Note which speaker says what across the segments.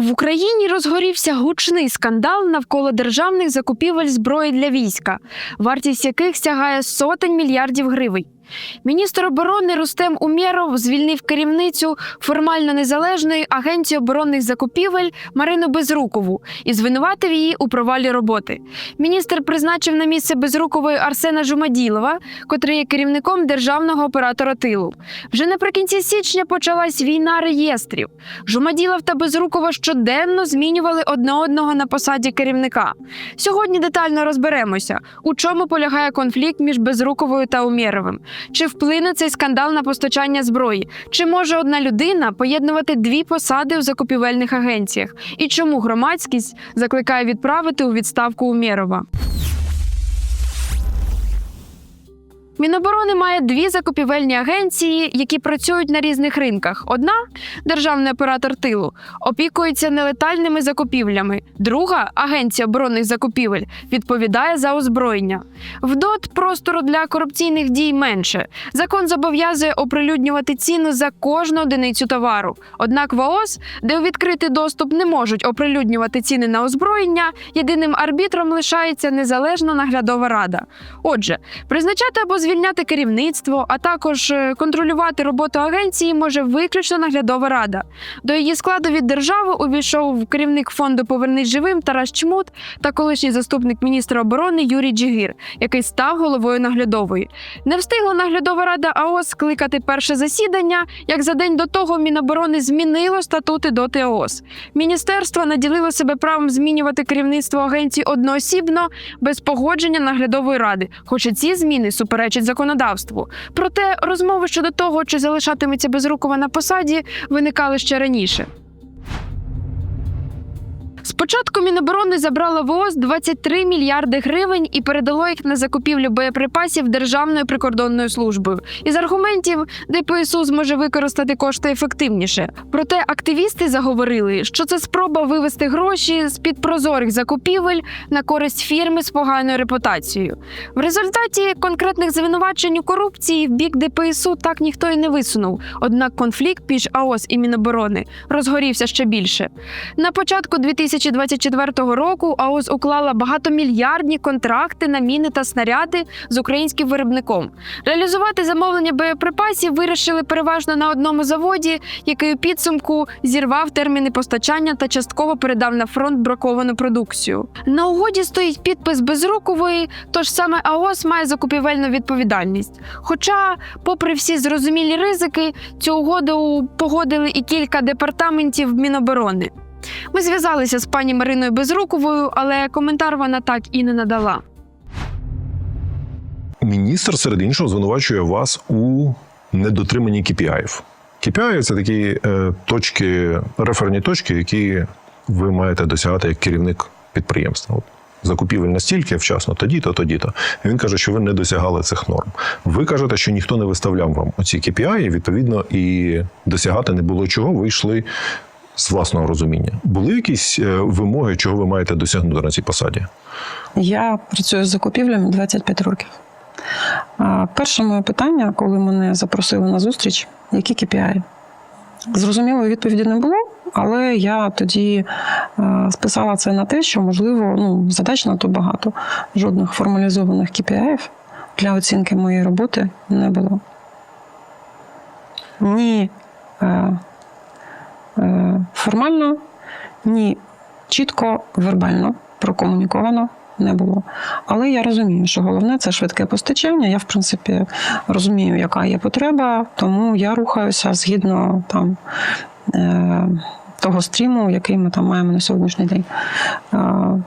Speaker 1: В Україні розгорівся гучний скандал навколо державних закупівель зброї для війська, вартість яких сягає сотень мільярдів гривень. Міністр оборони Рустем Умєров звільнив керівницю формально незалежної агенції оборонних закупівель Марину Безрукову і звинуватив її у провалі роботи. Міністр призначив на місце Безрукової Арсена Жумаділова, котрий є керівником державного оператора тилу. Вже наприкінці січня почалась війна реєстрів. Жумаділов та Безрукова щоденно змінювали одне одного на посаді керівника. Сьогодні детально розберемося, у чому полягає конфлікт між Безруковою та Умєровим. Чи вплине цей скандал на постачання зброї? Чи може одна людина поєднувати дві посади у закупівельних агенціях? І чому громадськість закликає відправити у відставку Умєрова? Міноборони має дві закупівельні агенції, які працюють на різних ринках. Одна державний оператор тилу опікується нелетальними закупівлями. Друга агенція оборонних закупівель відповідає за озброєння. В ДОТ простору для корупційних дій менше. Закон зобов'язує оприлюднювати ціну за кожну одиницю товару. Однак в ООС, де у відкритий доступ не можуть оприлюднювати ціни на озброєння, єдиним арбітром лишається незалежна наглядова рада. Отже, призначати або звільняти керівництво, а також е, контролювати роботу агенції може виключно наглядова рада. До її складу від держави увійшов керівник фонду Повернись живим Тарас Чмут та колишній заступник міністра оборони Юрій Джигір, який став головою наглядової. Не встигла наглядова рада АОС скликати перше засідання, як за день до того Міноборони змінило статути до ТОС. Міністерство наділило себе правом змінювати керівництво агенції одноосібно без погодження наглядової ради, хоча ці зміни суперечать законодавству. Проте розмови щодо того, чи залишатиметься Безрукова на посаді, виникали ще раніше. Спочатку Міноборони забрало в ООС 23 мільярди гривень і передало їх на закупівлю боєприпасів Державною прикордонною службою. Із аргументів, ДПСУ зможе використати кошти ефективніше. Проте активісти заговорили, що це спроба вивести гроші з під прозорих закупівель на користь фірми з поганою репутацією. В результаті конкретних звинувачень у корупції в бік ДПСУ так ніхто і не висунув. Однак конфлікт між АОС і Міноборони розгорівся ще більше. На початку 2024 року АОС уклала багатомільярдні контракти на міни та снаряди з українським виробником. Реалізувати замовлення боєприпасів вирішили переважно на одному заводі, який у підсумку зірвав терміни постачання та частково передав на фронт браковану продукцію. На угоді стоїть підпис Безрукової, тож саме АОС має закупівельну відповідальність. Хоча, попри всі зрозумілі ризики, цю угоду погодили і кілька департаментів Міноборони. Ми зв'язалися з пані Мариною Безруковою, але коментар вона так і не надала.
Speaker 2: Міністр серед іншого звинувачує вас у недотриманні KPI-ів. KPI – це такі е, точки, реферні точки, які ви маєте досягати як керівник підприємства. Закупівель настільки вчасно, тоді-то, тоді-то. Він каже, що ви не досягали цих норм. Ви кажете, що ніхто не виставляв вам оці KPI, і, відповідно, і досягати не було чого. Ви йшли з власного розуміння. Були якісь е, вимоги, чого ви маєте досягнути на цій посаді?
Speaker 3: Я працюю з закупівлями 25 років. Перше моє питання, коли мене запросили на зустріч, які KPI? Зрозумілої відповіді не було, але я тоді е, списала це на те, що, можливо, ну, задач надто багато. Жодних формалізованих KPI для оцінки моєї роботи не було. Ні е, формально, ні чітко вербально прокомуніковано не було. Але я розумію, що головне це швидке постачання. Я, в принципі, розумію, яка є потреба, тому я рухаюся згідно там. Е- того стріму, який ми там маємо на сьогоднішній день. Е-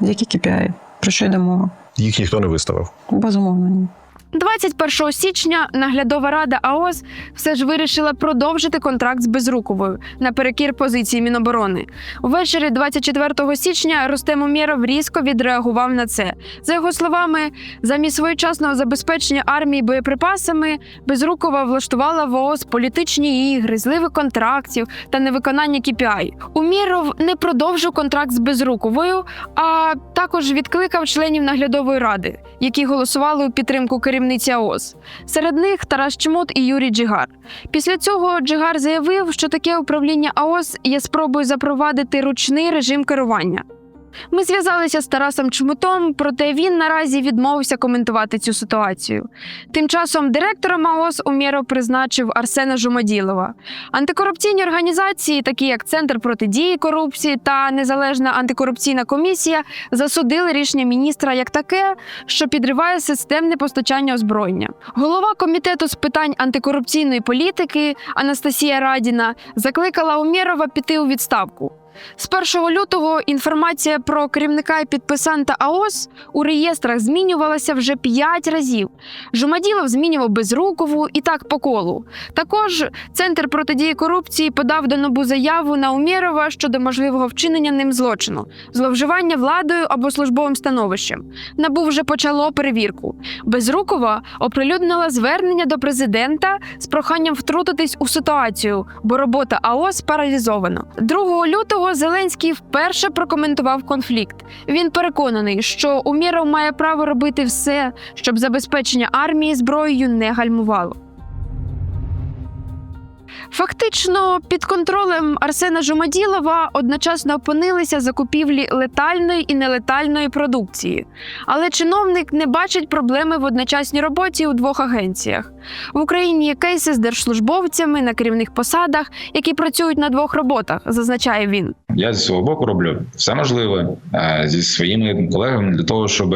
Speaker 3: які KPI? Про що йде мова?
Speaker 2: Їх ніхто не виставив.
Speaker 3: Безумовно, ні.
Speaker 1: 21 січня наглядова рада АОС все ж вирішила продовжити контракт з Безруковою наперекір позиції Міноборони. Увечері 24 січня Рустем Умєров різко відреагував на це. За його словами, замість своєчасного забезпечення армії боєприпасами Безрукова влаштувала в ООС політичні ігри, зливи контрактів та невиконання KPI. Умєров не продовжив контракт з Безруковою, а також відкликав членів наглядової ради, які голосували у підтримку керівництва керівниці АОС. Серед них Тарас Чмут і Юрій Джигар. Після цього Джигар заявив, що таке управління АОС є спробою запровадити ручний режим керування. Ми зв'язалися з Тарасом Чмутом, проте він наразі відмовився коментувати цю ситуацію. Тим часом директором АОС Умєров призначив Арсена Жумаділова. Антикорупційні організації, такі як Центр протидії корупції та Незалежна антикорупційна комісія, засудили рішення міністра як таке, що підриває системне постачання озброєння. Голова комітету з питань антикорупційної політики Анастасія Радіна закликала Умєрова піти у відставку. З 1 лютого інформація про керівника і підписанта АОС у реєстрах змінювалася вже 5 разів. Жумаділов змінював Безрукову і так по колу. Також Центр протидії корупції подав до НАБУ заяву на Умєрова щодо можливого вчинення ним злочину, зловживання владою або службовим становищем. НАБУ вже почало перевірку. Безрукова оприлюднила звернення до президента з проханням втрутитись у ситуацію, бо робота АОС паралізована. 2 лютого Зеленський вперше прокоментував конфлікт. Він переконаний, що Умєров має право робити все, щоб забезпечення армії зброєю не гальмувало. Фактично, під контролем Арсена Жумаділова одночасно опинилися закупівлі летальної і нелетальної продукції. Але чиновник не бачить проблеми в одночасній роботі у двох агенціях. В Україні є кейси з держслужбовцями на керівних посадах, які працюють на двох роботах, зазначає він.
Speaker 4: Я зі свого боку роблю все можливе е, зі своїми колегами для того, щоб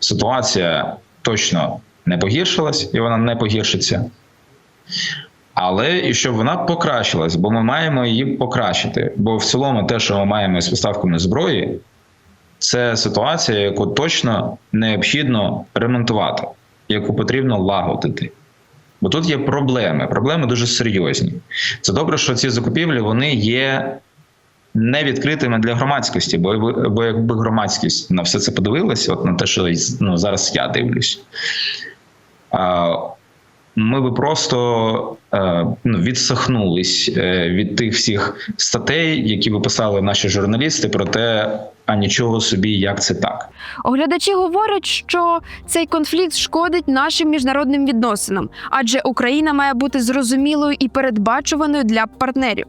Speaker 4: ситуація точно не погіршилась і вона не погіршиться. Але і щоб вона покращилась, бо ми маємо її покращити. Бо в цілому, те, що ми маємо з поставками зброї, це ситуація, яку точно необхідно ремонтувати, яку потрібно лагодити. Бо тут є проблеми. Проблеми дуже серйозні. Це добре, що ці закупівлі вони є не відкритими для громадськості, бо, бо якби громадськість на все це подивилася, от на те, що ну, зараз я дивлюсь, ми би просто е, ну, відсахнулись е, від тих всіх статей, які ви писали наші журналісти, про те, а нічого собі, як це так.
Speaker 1: Оглядачі говорять, що цей конфлікт шкодить нашим міжнародним відносинам, адже Україна має бути зрозумілою і передбачуваною для партнерів.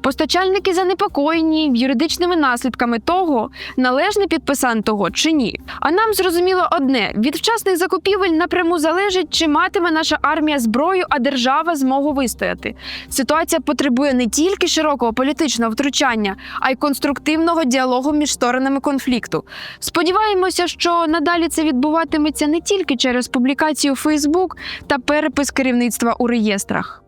Speaker 1: Постачальники занепокоєні юридичними наслідками того, належний підписант того чи ні. А нам зрозуміло одне: від вчасних закупівель напряму залежить, чи матиме наша армія зброю, а держава змогу вистояти. Ситуація потребує не тільки широкого політичного втручання, а й конструктивного діалогу між сторонами конфлікту. Сподіваємося, що надалі це відбуватиметься не тільки через публікацію Фейсбук та перепис керівництва у реєстрах.